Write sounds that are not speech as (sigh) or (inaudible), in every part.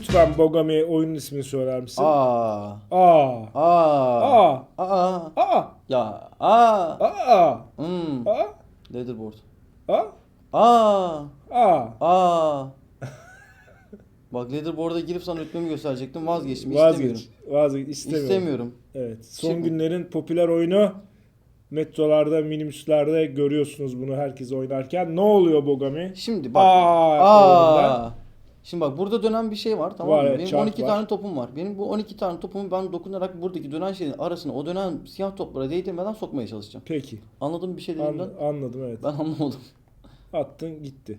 lütfen Bogami oyunun ismini söyler misin? Aa. Aa. Aa. Aa. Aa. Aa. Ya. Aa. Aa. Hmm. Aa. Leaderboard. Aa. Aa. Aa. Aa. Bak leaderboard'a girip sana rütbemi gösterecektim. Vazgeçtim. İstemiyorum. Vazgeç. Vazgeç. İstemiyorum. İstemiyorum. Evet. Son Çıkma. günlerin popüler oyunu metrolarda, minibüslerde görüyorsunuz bunu herkes oynarken. Ne oluyor Bogami? Şimdi bak. Aa. Aa. Şimdi bak burada dönen bir şey var tamam Var, mı? evet, Benim çark 12 var. tane topum var. Benim bu 12 tane topumu ben dokunarak buradaki dönen şeyin arasına o dönen siyah toplara değdirmeden sokmaya çalışacağım. Peki. Anladın mı bir şey dediğimden? An- anladım evet. Ben anlamadım. Attın gitti.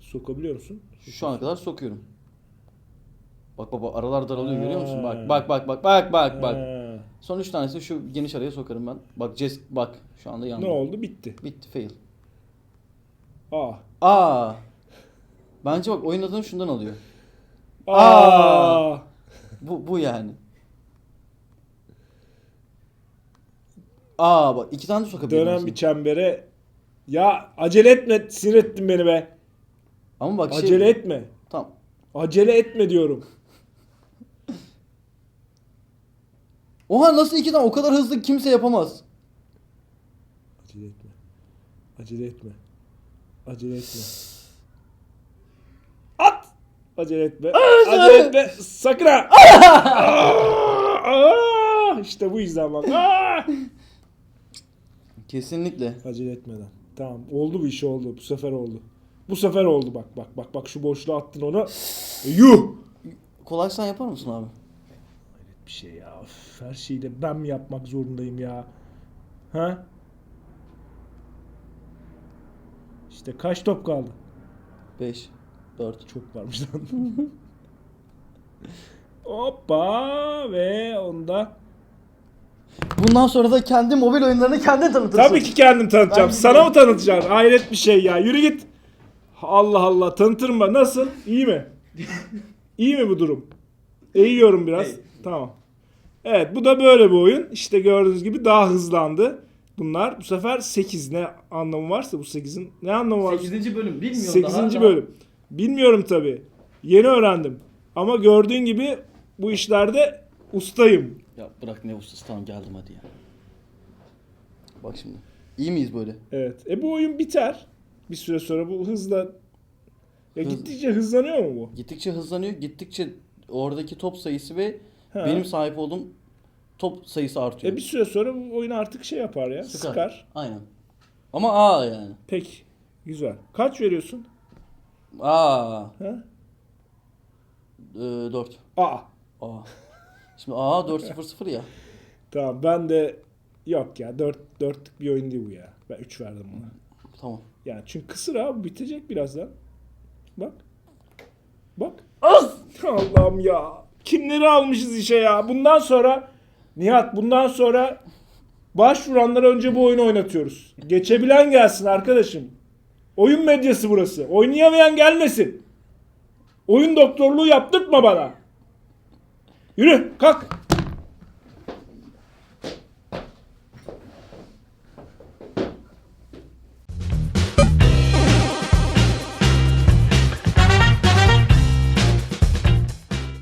Sokabiliyor musun? Şu ana kadar sokuyorum. Bak baba aralar daralıyor görüyor musun? Bak bak bak bak bak bak bak. Ha. Son 3 tanesini şu geniş araya sokarım ben. Bak Ces bak şu anda yandı. Ne oldu? Bitti. Bitti fail. Aa. Aa. Bence bak oyun adını şundan alıyor. Aa. Bu bu yani. Aa bak iki tane de sokabilirim. Dönen bir çembere. Ya acele etme. Sinir ettin beni be. Ama bak şey. Acele etme. Tamam. Acele etme diyorum. (laughs) Oha nasıl iki tane o kadar hızlı kimse yapamaz. Acele etme. Acele etme. Acele etme. Acele etme. Acele etme. Sakın ha. (laughs) Aa! İşte bu yüzden bak. Aa! Kesinlikle. Acele etmeden. Tamam. Oldu bu iş oldu. Bu sefer oldu. Bu sefer oldu bak bak bak bak şu boşluğa attın onu. Yuh! Kolay sen yapar mısın abi? Bir şey ya. Üf, her şeyi de ben mi yapmak zorundayım ya? Ha? İşte kaç top kaldı? 5 4 Çok varmış lan. (laughs) Hoppa ve onda. Bundan sonra da kendi mobil oyunlarını kendin tanıtırsın. Tabii ki kendim tanıtacağım. Ben Sana mı tanıtacaksın? Hayret bir şey ya. Yürü git. Allah Allah tanıtırım ben. Nasıl? İyi mi? İyi mi bu durum? Eğiyorum biraz. Ey. Tamam. Evet bu da böyle bir oyun. İşte gördüğünüz gibi daha hızlandı. Bunlar bu sefer 8 ne anlamı varsa bu 8'in ne anlamı var? 8. bölüm bilmiyorum 8. daha. daha- bölüm. Bilmiyorum tabi. Yeni öğrendim. Ama gördüğün gibi bu işlerde ustayım. Ya bırak ne ustası tamam geldim hadi ya. Bak şimdi. İyi miyiz böyle? Evet. E bu oyun biter. Bir süre sonra bu hızla ya Hız- gittikçe hızlanıyor mu bu? Gittikçe hızlanıyor. Gittikçe oradaki top sayısı ve Ha. benim sahip olduğum top sayısı artıyor. E bir süre sonra bu oyun artık şey yapar ya. Sıkar. Sıkar. Aynen. Ama A yani. Peki. Güzel. Kaç veriyorsun? A. Ha? Ee, 4. Aa. A. Şimdi A 4 0 0 ya. Tamam ben de yok ya 4 dörtlük bir oyun değil bu ya. Ben 3 verdim buna. Tamam. Yani çünkü kısır abi bitecek birazdan. Bak. Bak. Allah'ım ya. Kimleri almışız işe ya. Bundan sonra Nihat bundan sonra başvuranlara önce bu oyunu oynatıyoruz. Geçebilen gelsin arkadaşım. Oyun medyası burası. Oynayamayan gelmesin. Oyun doktorluğu yaptırtma bana. Yürü kalk.